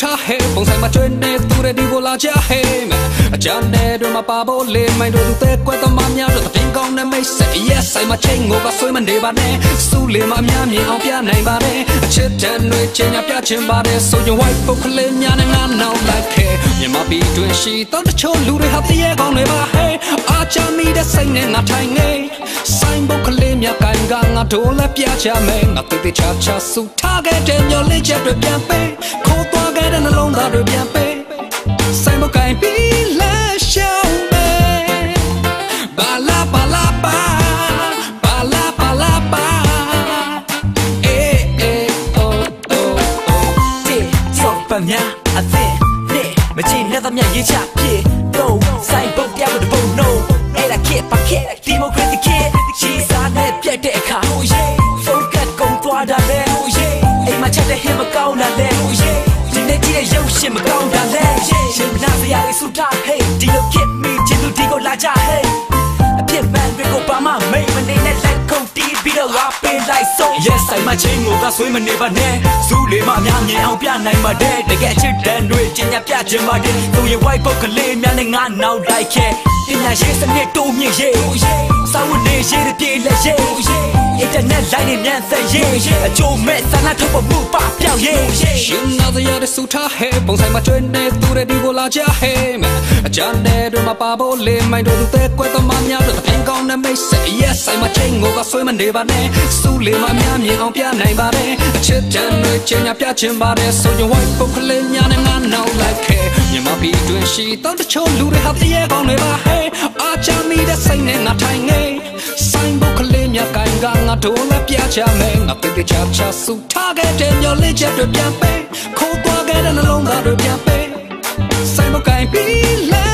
ရှင်နာစရာတဲ့စူထားဟဲပုံဆိုင်မှာကျွေးနေသူတဲ့ဒီကိုလာကြဟဲမယ်အကြမ်းနဲ့တို့မှာပါဖို့လေမိုင်းတို့သူတဲ့ကွက်သမားများတို့တင်ကောင်းတဲ့မိတ်ဆက် yes ဆိုင်မှာချိန်ကိုကဆွေးမနေပါနဲ့စူလေမအများမြင်အောင်ပြနိုင်ပါတယ်အချစ်တန်တွေချင်းညာပြချင်ပါတယ်ဆိုရင် white ပုတ်ကလေးများနဲ့ငါနောက်လိုက်ခဲမြန်မာပြည်တွင်ရှိတော့တချို့လူတွေဟာတရေကောင်းတွေပါဟဲအာချမီတဲ့စိတ်နဲ့ငါထိုင်နေဆိုင်ပုတ်ကလေးများကန်ကငါတို့လည်းပြချမယ်ငါတိတိချာချာစူထားခဲ့တဲ့မျောလင့်ချက်တွေပြန်ပေး မချင်တဲ့သမရေးချပြေတော့ဆိုင်ပုတ်ပြတဲ့ဘုံ no အဲ့ဒါခက်ပါခက်ဒီမိုကရက်တစ်ခက်ရှီစားနဲ့ပြတ်တဲ့အခါ oh yeah focus ကုန်သွားတာလေ oh yeah အိမ်မှာချက်တဲ့ဟင်မကောင်းတာလေ oh yeah ဒီနေ့ကြည့်တဲ့ရုပ်ရှင်မကောင်းတာလေရှင်နာစရာလေးစူထား hey ဒီလိုခက်မိချင်သူဒီကိုလာကြ hey ဆုံး yes ဆိုင်မချင်းကိုကဆွေးမနေပါနဲ့စူးလေမအများမြင်အောင်ပြနိုင်ပါတဲ့တကယ်ချစ်တဲ့တွေကျင်ညာပြခြင်းပါတဲ့သူရဲ့ white book ကလေးများနဲ့ငါနောက်လိုက်ခဲ့ပညာရေးစနစ်တိုးမြင့်ရေးစာဝတ်နေရေးတွေပြေလက်ရေး internet line နဲ့မြန်ဆက်ရေးအကျိုးမဲ့ဆန္ဒထုတ်ဖို့မှုပပြောင်းရေးရှင်နာစရာတဲ့စူထားဟဲပုံဆိုင်မှာကျွေးနေသူတဲ့ဒီကိုလာကြဟဲမယ်အကြမ်းတဲ့တို့မှာပါဖို့လေမိုင်းတို့သူတဲ့ကွက်သမားများတို့တင် ကောင်းတဲ့မိတ်ဆက် yes ဆိုင်မှာချိန်ကိုကဆွေးမနေပါနဲ့စူလေမများမြင်အောင်ပြနိုင်ပါတယ်အချစ်တန်တွေချင်းညာပြချင်ပါတယ်ဆိုရင် white ပုတ်ကလေးများနဲ့ငါနောက်လိုက်ခဲမြန်မာပြည်တွင်ရှိတော့တချို့လူတွေဟာတရေကောင်းတွေပါဟဲအာချမီတဲ့စိတ်နဲ့ငါထိုင်နေဆိုင်ပုတ်ကလေးများကိုင်ကငါတို့လည်းပြချမယ်ငါတိတိချာချာစူထားခဲ့တဲ့မျောလေးချက်တွေပြန်ပေးခိုးသွားခဲ့တဲ့နှလုံးသားတွေပြန်ပေးဆိုင်မကိုင်ပြီးလ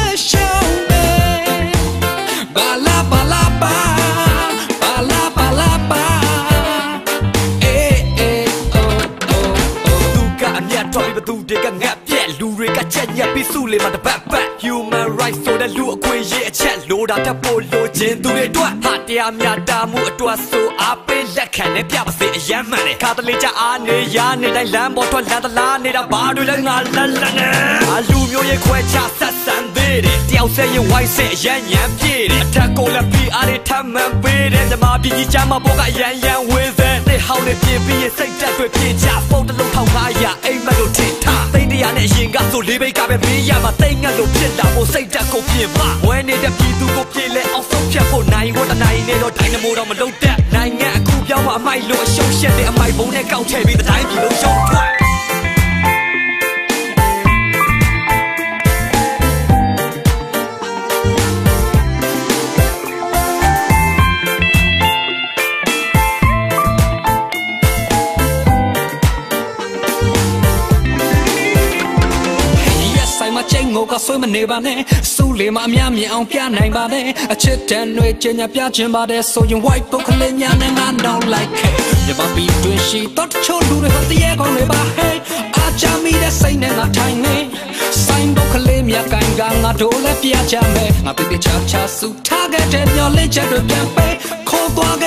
ကအမျက်တော်ပြီးဘသူတွေကငတ်ပြက်လူတွေကချက်ညက်ပြီးစုလေမှာတပတ်ပတ် human rights ဆိုတဲ့လူအခွင့်အရေးအချက်လိုတာတက်ဖို့လိုချင်သူတွေအတွက်ဟာတရားမျှတမှုအတွက်ဆိုအားပေးလက်ခံနဲ့ပြပါစေအယမ်းမှန်တယ်ခါတလေချအားနေရနေတိုင်းလမ်းပေါ်ထွက်လမ်းတလားနေတာဘာတွေလဲငါလတ်လတ်နဲ့အလူမျိုးရဲ့ခွဲခြားဆက်ဆံသေးတယ်တယောက်ဆက်ရင် white ဆက်အရန်ရန်ပြေးတယ်အထက်ကိုလည်း PR တွေထပ်မှန်ပေးတယ်ဓမ္မပြည်ကြီးချမ်းမဘောကအရန်ရန်ဝေးစေ တဲ့ဟောင်းနဲ့ပြင်ပြီးရင်စိတ်တက်တွေပြင်ချဖုန်းတစ်လုံးထောင်ထားရအိမ်မက်လို့ထင်ထားသိန်းတရားနဲ့အရင်ကဆိုလေးဘိတ်ကပဲမေးရမှာသိန်းငတ်လို့ဖြစ်လာဖို့စိတ်တက်ကိုပြင်ပါဝဲနေတဲ့ပြည်သူကိုပြေလဲအောင်ဆုံးဖြတ်ဖို့နိုင်ဝတ်တနိုင်နဲ့တော့ဒိုင်နမိုတော့မလုပ်တဲ့နိုင်ငံအခုပြောင်းမှအမိုက်လို့အရှုံးရှက်တဲ့အမိုက်ဘုံနဲ့ကောက်ထည့်ပြီးတဲ့တိုင်းပြည်လုံးရှုံး ကိုကဆွေးမနေပါနဲ့စူလေမအများမြင်အောင်ပြနိုင်ပါနဲ့အချစ်တန်တွေချင်းညာပြချင်ပါတယ်ဆိုရင် white book ကလေးများနဲ့ငါ don't like it မြမပီတွင်ရှိတော့တချို့လူတွေဟိုတရေကောင်းတွေပါ hey အာချမီတဲ့စိတ်နဲ့ငါထိုင်နေဆိုင်ဘုတ်ကလေးများကန်ကငါတို့လည်းပြချမယ်ငါပြပြချာချာစူထားခဲ့တဲ့မျောလေးချက်တွေပြန်ပေးခိုးသွား